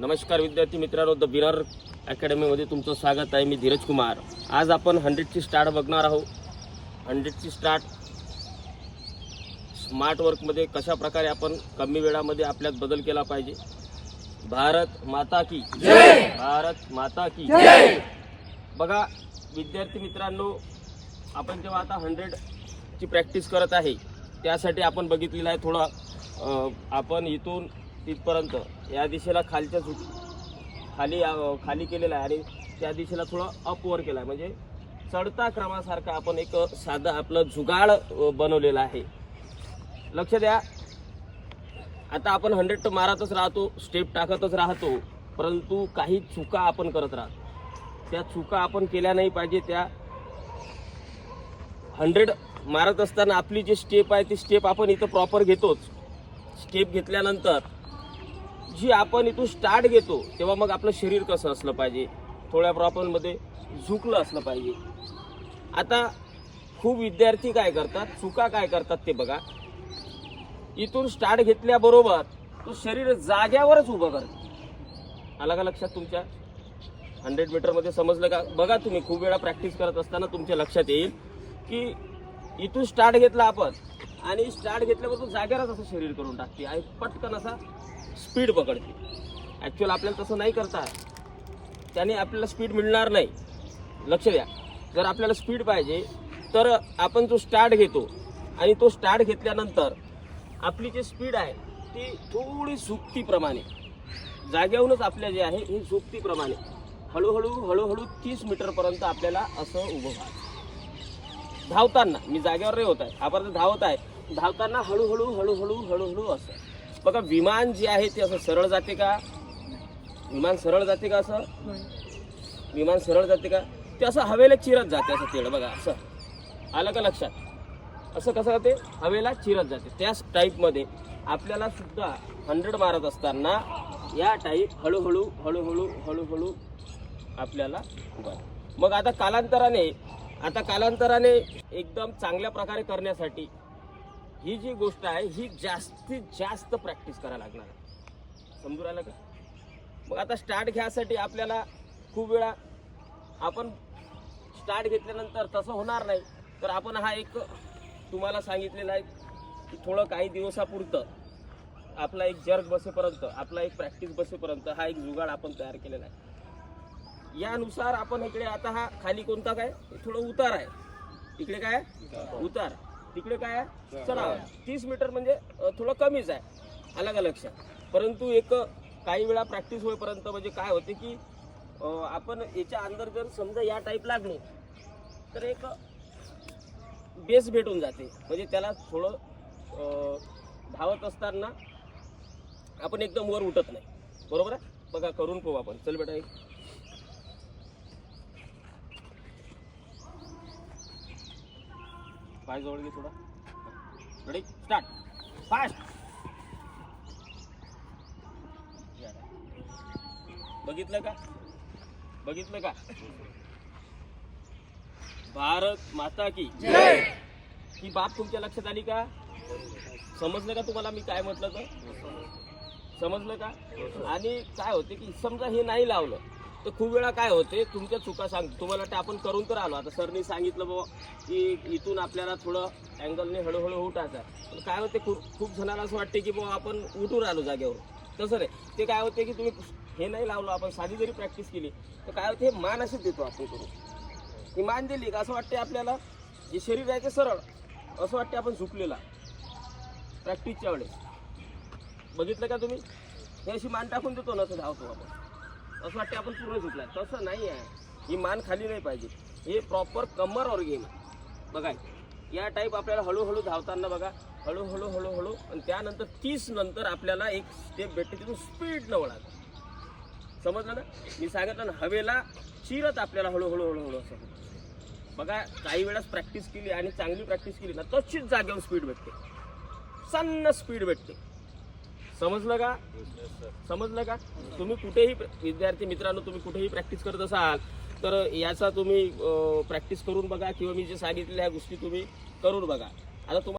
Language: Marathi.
नमस्कार विद्यार्थी मित्रांनो द बिनर अकॅडमीमध्ये तुमचं स्वागत आहे. मी धीरज कुमार. आज आपण हंड्रेडची स्टार्ट बघणार आहोत. हंड्रेडची स्टार्ट स्मार्ट वर्कमध्ये कशा प्रकारे आपण कमी वेळामध्ये आपल्यात बदल केला पाहिजे? भारत माता की भारत माता की बघा विद्यार्थी मित्रांनो आपण जेव्हा आता हंड्रेडची प्रॅक्टिस करत आहे त्यासाठी आपण बघितलेलं आहे थोडं आपण इथून तिथपर्यंत. या दिशेला खालच्या झुक खाली खाली केलेला आहे आणि त्या दिशेला थोडं अपवर केला आहे. म्हणजे चढता क्रमासारखा आपण एक साधं आपलं जुगाड बनवलेला बनवलेलं आहे. लक्ष द्या. आता आपण हंड्रेड मारतच राहतो स्टेप टाकतच राहतो परंतु काही चुका आपण करत राहतो. त्या चुका आपण केल्या नाही पाहिजे त्या हंड्रेड मारत असताना आपली जी स्टेप आहे ती स्टेप आपण इथं प्रॉपर घेतोच. स्टेप घेतल्यानंतर जी आपण इथून स्टार्ट घेतो तेव्हा मग आपलं शरीर कसं असलं पाहिजे? थोड्या प्रॉपरमध्ये झुकलं असलं पाहिजे. आता खूप विद्यार्थी काय करतात? चुका काय करतात ते बघा. इथून स्टार्ट घेतल्याबरोबर तो शरीर जाग्यावरच उभं करत. आला का लक्षात तुमच्या? हंड्रेड मीटरमध्ये समजलं का? बघा तुम्ही खूप वेळा प्रॅक्टिस करत असताना तुमच्या लक्षात येईल की इथून स्टार्ट घेतला आपण आणि स्टार्ट घेतल्यावर तो जाग्यावरच असं शरीर करून टाकते. आणि पटकन असा स्पीड पकडते. ॲक्च्युअल आपल्याला तसं नाही करता. त्याने आपल्याला स्पीड मिळणार नाही. लक्ष द्या. जर आपल्याला स्पीड पाहिजे तर आपण जो स्टार्ट घेतो आणि तो स्टार्ट घेतल्यानंतर आपली जी स्पीड आहे ती थोडी झुकतीप्रमाणे. जाग्याहूनच आपल्या जे आहे ही झुकतीप्रमाणे. हळूहळू हळूहळू तीस मीटरपर्यंत आपल्याला असं उभं व्हायचं धावताना मी जागेवर नाही होत आहे. आपण धावत आहे धावताना हळूहळू हळूहळू हळूहळू असं. बघा विमान जे आहे ते असं सरळ जाते का? विमान सरळ जाते का असं? विमान सरळ जाते का? ते असं हवेला चिरत जाते असं तेढ बघा असं. आलं का लक्षात? असं कसं जाते? हवेला चिरत जाते. त्याच टाईपमध्ये आपल्याला सुद्धा हंड्रेड मारत असताना या टाईप हळूहळू हळूहळू हळूहळू आपल्याला बरं मग आता कालांतराने आता कालांतराने एकदम चांगल्या प्रकारे करण्यासाठी ही जी गोष्ट आहे ही जास्तीत जास्त प्रॅक्टिस करायला लागणार आहे. समजून राहिलं का? मग आता स्टार्ट घ्यायसाठी आपल्याला खूप वेळा आपण स्टार्ट घेतल्यानंतर तसं होणार नाही. तर आपण हा एक तुम्हाला सांगितलेला आहे की थोडं काही दिवसापुरतं आपला एक जर्ग बसेपर्यंत आपला एक प्रॅक्टिस बसेपर्यंत हा एक जुगाड आपण तयार केलेला आहे. यानुसार आपण इकडे आता हा खाली कोणता काय? थोडं उतार आहे. इकडे काय? उतार. तिकडे काय आहे? चढाव. तीस मीटर म्हणजे थोडं कमीच आहे. आलं का लक्षात परंतु एक काही वेळा प्रॅक्टिस होईपर्यंत म्हणजे काय होते की आपण याच्या अंदर जर समजा या टाईप लागलो तर एक बेस भेटून जाते. म्हणजे त्याला थोडं धावत असताना आपण एकदम वर उठत नाही. बरोबर आहे? बघा करून पाहू आपण. चल बेटा एक. पाय जवळ घे थोडा. रेडी स्टार्ट फास्ट बघितलं का? बघितलं का? भारत माता की. ही बाब तुमच्या लक्षात आली का? समजलं का तुम्हाला मी काय म्हटलं तर? समजलं का? आणि काय होते की समजा हे नाही लावलं तर खूप वेळा काय होते तुमच्या चुका सांग तुम्हाला वाटतं आपण करून तर आलो. आता सरनी सांगितलं बाबा की इथून आपल्याला थोडं अँगलने हळूहळू उठायचं पण काय होते खूप खूप जणांना असं वाटते की बाबा आपण उठून आलो जागेवर. तसं नाही. ते काय होते की तुम्ही हे नाही लावलं आपण साधी जरी प्रॅक्टिस केली तर काय होते हे मान असेच देतो आपण करून. ही मान दिली का असं वाटते आपल्याला जे शरीर आहे ते सरळ. असं वाटते आपण झुकलेला. प्रॅक्टिसच्या वेळेस. बघितलं का तुम्ही? हे अशी मान टाकून देतो ना असं धावतो आपण. असं वाटते आपण पूर्ण झुकलाय तसं नाही आहे ही मान खाली नाही पाहिजे. हे प्रॉपर कमरवर गेम आहे. बघा या टाईप आपल्याला हळूहळू धावताना बघा. हळूहळू हळूहळू. आणि त्यानंतर तीस नंतर आपल्याला एक स्टेप भेटते तिथून स्पीड न समजलं ना? मी सांगितलं ना हवेला चिरत आपल्याला हळूहळू हळूहळू असं बघा काही वेळास प्रॅक्टिस केली आणि चांगली प्रॅक्टिस केली ना तशीच जागेवर स्पीड भेटते. सन्न स्पीड भेटते. समजलं का? समजलं का? तुम्ही कुठेही विद्यार्थी मित्रांनो तुम्ही कुठेही प्रॅक्टिस करत असाल तर याचा तुम्ही प्रॅक्टिस करून बघा किंवा मी जे सांगितलेल्या ह्या गोष्टी तुम्ही करून बघा. आता तुम्हाला